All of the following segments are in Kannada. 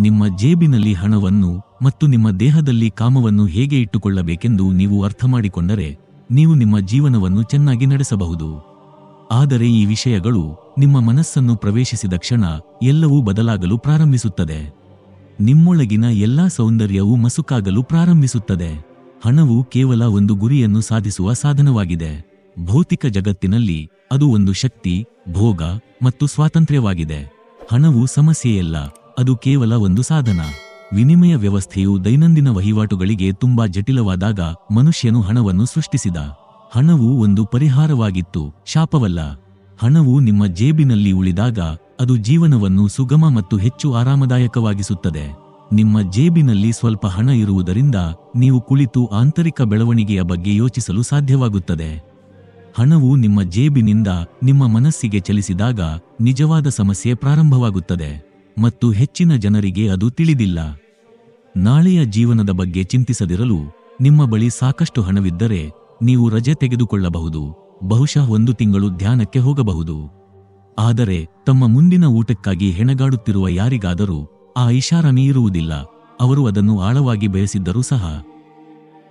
ನಿಮ್ಮ ಜೇಬಿನಲ್ಲಿ ಹಣವನ್ನು ಮತ್ತು ನಿಮ್ಮ ದೇಹದಲ್ಲಿ ಕಾಮವನ್ನು ಹೇಗೆ ಇಟ್ಟುಕೊಳ್ಳಬೇಕೆಂದು ನೀವು ಅರ್ಥಮಾಡಿಕೊಂಡರೆ, ನೀವು ನಿಮ್ಮ ಜೀವನವನ್ನು ಚೆನ್ನಾಗಿ ನಡೆಸಬಹುದು. ಆದರೆ ಈ ವಿಷಯಗಳು ನಿಮ್ಮ ಮನಸ್ಸನ್ನು ಪ್ರವೇಶಿಸಿದ ಕ್ಷಣ ಎಲ್ಲವೂ ಬದಲಾಗಲು ಪ್ರಾರಂಭಿಸುತ್ತದೆ. ನಿಮ್ಮೊಳಗಿನ ಎಲ್ಲಾ ಸೌಂದರ್ಯವೂ ಮಸುಕಾಗಲು ಪ್ರಾರಂಭಿಸುತ್ತದೆ. ಹಣವು ಕೇವಲ ಒಂದು ಗುರಿಯನ್ನು ಸಾಧಿಸುವ ಸಾಧನವಾಗಿದೆ. ಭೌತಿಕ ಜಗತ್ತಿನಲ್ಲಿ ಅದು ಒಂದು ಶಕ್ತಿ, ಭೋಗ ಮತ್ತು ಸ್ವಾತಂತ್ರ್ಯವಾಗಿದೆ. ಹಣವು ಸಮಸ್ಯೆಯಲ್ಲ. ಅದು ಕೇವಲ ಒಂದು ಸಾಧನ. ವಿನಿಮಯ ವ್ಯವಸ್ಥೆಯು ದೈನಂದಿನ ವಹಿವಾಟುಗಳಿಗೆ ತುಂಬಾ ಜಟಿಲವಾದಾಗ ಮನುಷ್ಯನು ಹಣವನ್ನು ಸೃಷ್ಟಿಸಿದ. ಹಣವು ಒಂದು ಪರಿಹಾರವಾಗಿತ್ತು, ಶಾಪವಲ್ಲ. ಹಣವು ನಿಮ್ಮ ಜೇಬಿನಲ್ಲಿ ಉಳಿದಾಗ ಅದು ಜೀವನವನ್ನು ಸುಗಮ ಮತ್ತು ಹೆಚ್ಚು ಆರಾಮದಾಯಕವಾಗಿಸುತ್ತದೆ. ನಿಮ್ಮ ಜೇಬಿನಲ್ಲಿ ಸ್ವಲ್ಪ ಹಣ ಇರುವುದರಿಂದ ನೀವು ಕುಳಿತು ಆಂತರಿಕ ಬೆಳವಣಿಗೆಯ ಬಗ್ಗೆ ಯೋಚಿಸಲು ಸಾಧ್ಯವಾಗುತ್ತದೆ. ಹಣವು ನಿಮ್ಮ ಜೇಬಿನಿಂದ ನಿಮ್ಮ ಮನಸ್ಸಿಗೆ ಚಲಿಸಿದಾಗ ನಿಜವಾದ ಸಮಸ್ಯೆ ಪ್ರಾರಂಭವಾಗುತ್ತದೆ. ಮತ್ತು ಹೆಚ್ಚಿನ ಜನರಿಗೆ ಅದು ತಿಳಿದಿಲ್ಲ. ನಾಳೆಯ ಜೀವನದ ಬಗ್ಗೆ ಚಿಂತಿಸದಿರಲು ನಿಮ್ಮ ಬಳಿ ಸಾಕಷ್ಟು ಹಣವಿದ್ದರೆ ನೀವು ರಜೆ ತೆಗೆದುಕೊಳ್ಳಬಹುದು. ಬಹುಶಃ ಒಂದು ತಿಂಗಳು ಧ್ಯಾನಕ್ಕೆ ಹೋಗಬಹುದು. ಆದರೆ ತಮ್ಮ ಮುಂದಿನ ಊಟಕ್ಕಾಗಿ ಹೆಣಗಾಡುತ್ತಿರುವ ಯಾರಿಗಾದರೂ ಆ ಐಷಾರಾಮಿ ಇರುವುದಿಲ್ಲ. ಅವರು ಅದನ್ನು ಆಳವಾಗಿ ಬಯಸಿದ್ದರೂ ಸಹ.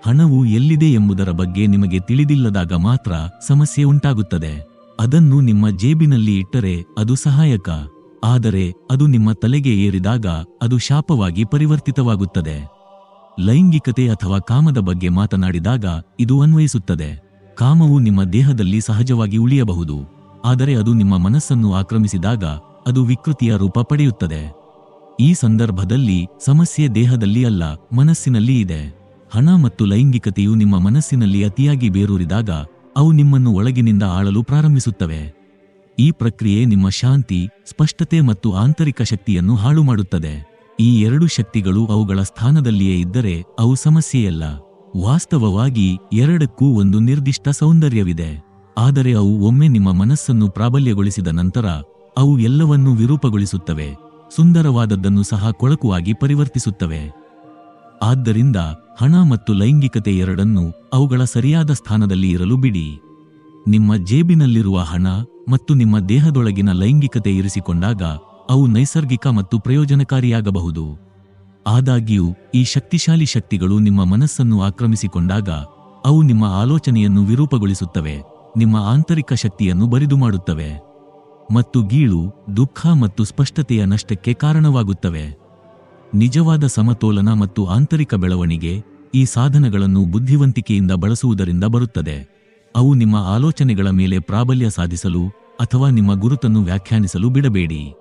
ಹಣವು ಎಲ್ಲಿದೆ ಎಂಬುದರ ಬಗ್ಗೆ ನಿಮಗೆ ತಿಳಿದಿಲ್ಲದಾಗ ಮಾತ್ರ ಸಮಸ್ಯೆ ಉಂಟಾಗುತ್ತದೆ. ಅದನ್ನು ನಿಮ್ಮ ಜೇಬಿನಲ್ಲಿ ಇಟ್ಟರೆ ಅದು ಸಹಾಯಕ. ಆದರೆ ಅದು ನಿಮ್ಮ ತಲೆಗೆ ಏರಿದಾಗ ಅದು ಶಾಪವಾಗಿ ಪರಿವರ್ತಿತವಾಗುತ್ತದೆ. ಲೈಂಗಿಕತೆ ಅಥವಾ ಕಾಮದ ಬಗ್ಗೆ ಮಾತನಾಡಿದಾಗ ಇದು ಅನ್ವಯಿಸುತ್ತದೆ. ಕಾಮವು ನಿಮ್ಮ ದೇಹದಲ್ಲಿ ಸಹಜವಾಗಿ ಉಳಿಯಬಹುದು. ಆದರೆ ಅದು ನಿಮ್ಮ ಮನಸ್ಸನ್ನು ಆಕ್ರಮಿಸಿದಾಗ ಅದು ವಿಕೃತಿಯ ರೂಪ ಪಡೆಯುತ್ತದೆ. ಈ ಸಂದರ್ಭದಲ್ಲಿ ಸಮಸ್ಯೆ ದೇಹದಲ್ಲಿ ಅಲ್ಲ, ಮನಸ್ಸಿನಲ್ಲಿ ಇದೆ. ಹಣ ಮತ್ತು ಲೈಂಗಿಕತೆಯು ನಿಮ್ಮ ಮನಸ್ಸಿನಲ್ಲಿ ಅತಿಯಾಗಿ ಬೇರೂರಿದಾಗ ಅವು ನಿಮ್ಮನ್ನು ಒಳಗಿನಿಂದ ಆಳಲು ಪ್ರಾರಂಭಿಸುತ್ತವೆ. ಈ ಪ್ರಕ್ರಿಯೆ ನಿಮ್ಮ ಶಾಂತಿ, ಸ್ಪಷ್ಟತೆ ಮತ್ತು ಆಂತರಿಕ ಶಕ್ತಿಯನ್ನು ಹಾಳು ಮಾಡುತ್ತದೆ. ಈ ಎರಡು ಶಕ್ತಿಗಳು ಅವುಗಳ ಸ್ಥಾನದಲ್ಲಿಯೇ ಇದ್ದರೆ ಅವು ಸಮಸ್ಯೆಯಲ್ಲ. ವಾಸ್ತವವಾಗಿ ಎರಡಕ್ಕೂ ಒಂದು ನಿರ್ದಿಷ್ಟ ಸೌಂದರ್ಯವಿದೆ. ಆದರೆ ಅವು ಒಮ್ಮೆ ನಿಮ್ಮ ಮನಸ್ಸನ್ನು ಪ್ರಾಬಲ್ಯಗೊಳಿಸಿದ ನಂತರ ಅವು ಎಲ್ಲವನ್ನೂ ವಿರೂಪಗೊಳಿಸುತ್ತವೆ. ಸುಂದರವಾದದ್ದನ್ನು ಸಹ ಕೊಳಕುವಾಗಿ ಪರಿವರ್ತಿಸುತ್ತವೆ. ಆದ್ದರಿಂದ ಹಣ ಮತ್ತು ಲೈಂಗಿಕತೆ ಎರಡನ್ನೂ ಅವುಗಳ ಸರಿಯಾದ ಸ್ಥಾನದಲ್ಲಿ ಇರಲು ಬಿಡಿ. ನಿಮ್ಮ ಜೇಬಿನಲ್ಲಿರುವ ಹಣ ಮತ್ತು ನಿಮ್ಮ ದೇಹದೊಳಗಿನ ಲೈಂಗಿಕತೆ ಇರಿಸಿಕೊಂಡಾಗ ಅವು ನೈಸರ್ಗಿಕ ಮತ್ತು ಪ್ರಯೋಜನಕಾರಿಯಾಗಬಹುದು. ಆದಾಗ್ಯೂ, ಈ ಶಕ್ತಿಶಾಲಿ ಶಕ್ತಿಗಳು ನಿಮ್ಮ ಮನಸ್ಸನ್ನು ಆಕ್ರಮಿಸಿಕೊಂಡಾಗ ಅವು ನಿಮ್ಮ ಆಲೋಚನೆಯನ್ನು ವಿರೂಪಗೊಳಿಸುತ್ತವೆ, ನಿಮ್ಮ ಆಂತರಿಕ ಶಕ್ತಿಯನ್ನು ಬರಿದು ಮಾಡುತ್ತವೆ ಮತ್ತು ಗೀಳು, ದುಃಖ ಮತ್ತು ಸ್ಪಷ್ಟತೆಯ ನಷ್ಟಕ್ಕೆ ಕಾರಣವಾಗುತ್ತವೆ. ನಿಜವಾದ ಸಮತೋಲನ ಮತ್ತು ಆಂತರಿಕ ಬೆಳವಣಿಗೆ ಈ ಸಾಧನಗಳನ್ನು ಬುದ್ಧಿವಂತಿಕೆಯಿಂದ ಬಳಸುವುದರಿಂದ ಬರುತ್ತದೆ. ಅವು ನಿಮ್ಮ ಆಲೋಚನೆಗಳ ಮೇಲೆ ಪ್ರಾಬಲ್ಯ ಸಾಧಿಸಲು ಅಥವಾ ನಿಮ್ಮ ಗುರುತನ್ನು ವ್ಯಾಖ್ಯಾನಿಸಲು ಬಿಡಬೇಡಿ.